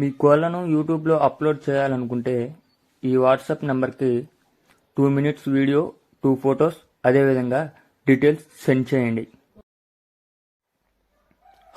మీ కోళ్ళను యూట్యూబ్లో అప్లోడ్ చేయాలనుకుంటే ఈ వాట్సాప్ నెంబర్కి two minutes video two photos అదేవిధంగా డీటెయిల్స్ సెండ్ చేయండి.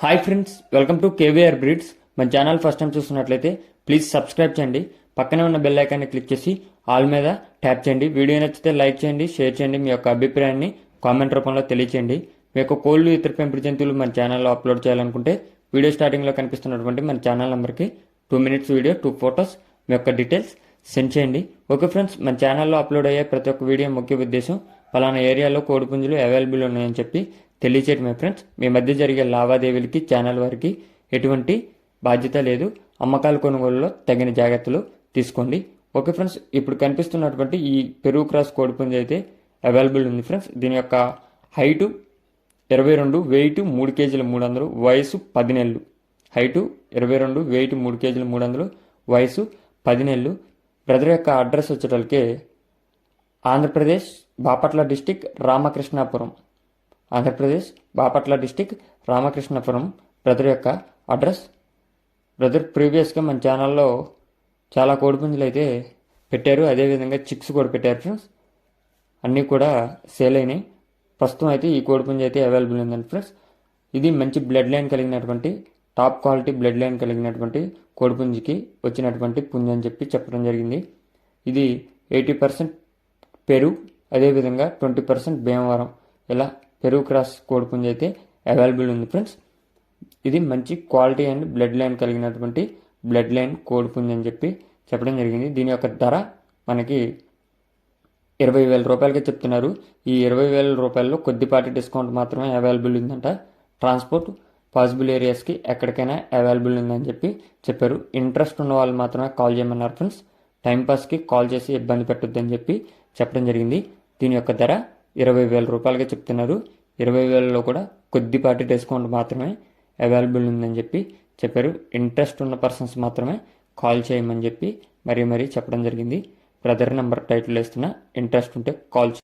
Hi friends welcome to KVR breeds. మన ఛానల్ ఫస్ట్ టైం చూస్తున్నట్లయితే ప్లీజ్ సబ్స్క్రైబ్ చేయండి. పక్కనే ఉన్న బెల్ ఐకాన్ని క్లిక్ చేసి ఆల్ మీద ట్యాప్ చేయండి. వీడియో నచ్చితే లైక్ చేయండి షేర్ చేయండి మీ యొక్క అభిప్రాయాన్ని కామెంట్ రూపంలో తెలియచేయండి. మీ యొక్క కోళ్ళు ఇతర పెంపుడు జంతువులు మన ఛానల్లో అప్లోడ్ చేయాలనుకుంటే వీడియో స్టార్టింగ్లో కనిపిస్తున్నటువంటి మన ఛానల్ నెంబర్కి two minutes video two photos మీ యొక్క డీటెయిల్స్ సెండ్ చేయండి. ఓకే ఫ్రెండ్స్ మన ఛానల్లో అప్లోడ్ అయ్యే ప్రతి ఒక్క వీడియో ముఖ్య ఉద్దేశం పలానా ఏరియాలో కోడిపుంజులు అవైలబుల్ ఉన్నాయని చెప్పి తెలియచేయడమే ఫ్రెండ్స్. మీ మధ్య జరిగే లావాదేవీలకి ఛానల్ వారికి ఎటువంటి బాధ్యత లేదు. అమ్మకాల కొనుగోలులో తగిన జాగ్రత్తలు తీసుకోండి. ఓకే ఫ్రెండ్స్ ఇప్పుడు కనిపిస్తున్నటువంటి ఈ పెరుగు క్రాస్ కోడిపుంజు అయితే అవైలబుల్ ఉంది ఫ్రెండ్స్. దీని యొక్క హైటు ఇరవై రెండు వెయిట్ మూడు కేజీల మూడు వందలు వయసు పది నెలలు హైటు ఇరవై రెండు వెయిట్ మూడు కేజీలు మూడు వందలు వయసు పది నెలలు. బ్రదర్ యొక్క అడ్రస్ వచ్చేటోళ్ళకి Andhra Pradesh Bapatla district Ramakrishnapuram. Andhra Pradesh Bapatla district Ramakrishnapuram. Brother యొక్క అడ్రస్. బ్రదర్ ప్రీవియస్గా మన ఛానల్లో చాలా కోడిపుంజులు అయితే పెట్టారు. అదేవిధంగా చిక్స్ కూడా పెట్టారు ఫ్రెండ్స్. అన్నీ కూడా సేల్ అయినాయి. ప్రస్తుతం అయితే ఈ కోడిపుంజు అయితే అవైలబుల్ ఉందండి ఫ్రెండ్స్. ఇది మంచి బ్లడ్ లైన్ కలిగినటువంటి టాప్ క్వాలిటీ బ్లడ్ లైన్ కలిగినటువంటి కోడిపుంజికి వచ్చినటువంటి పుంజి అని చెప్పి చెప్పడం జరిగింది. ఇది ఎయిటీ పర్సెంట్ పెరుగు అదేవిధంగా ట్వంటీ పర్సెంట్ భీమవరం. ఇలా పెరుగు క్రాస్ కోడిపుంజి అయితే అవైలబుల్ ఉంది ఫ్రెండ్స్. ఇది మంచి క్వాలిటీ అండ్ బ్లడ్ లైన్ కలిగినటువంటి బ్లడ్ లైన్ కోడిపుంజి అని చెప్పి చెప్పడం జరిగింది. దీని యొక్క ధర మనకి ఇరవై వేల రూపాయలకే చెప్తున్నారు. ఈ ఇరవై వేల రూపాయల్లో కొద్దిపాటి డిస్కౌంట్ మాత్రమే అవైలబుల్ ఉందంట. ట్రాన్స్పోర్ట్ పాసిబుల్ ఏరియాస్కి ఎక్కడికైనా అవైలబుల్ ఉందని చెప్పి చెప్పారు. ఇంట్రెస్ట్ ఉన్న వాళ్ళు మాత్రమే కాల్ చేయమన్నారు ఫ్రెండ్స్. టైంపాస్కి కాల్ చేసి ఇబ్బంది పెట్టొద్దని చెప్పి చెప్పడం జరిగింది. దీని యొక్క ధర ఇరవై వేల రూపాయలుగా చెప్తున్నారు. ఇరవై వేలలో కూడా కొద్దిపాటి డిస్కౌంట్ మాత్రమే అవైలబుల్ ఉందని చెప్పి చెప్పారు. ఇంట్రెస్ట్ ఉన్న పర్సన్స్ మాత్రమే కాల్ చేయమని చెప్పి మరీ మరీ చెప్పడం జరిగింది. బ్రదర్ నెంబర్ టైటిల్ వేస్తున్న ఇంట్రెస్ట్ ఉంటే కాల్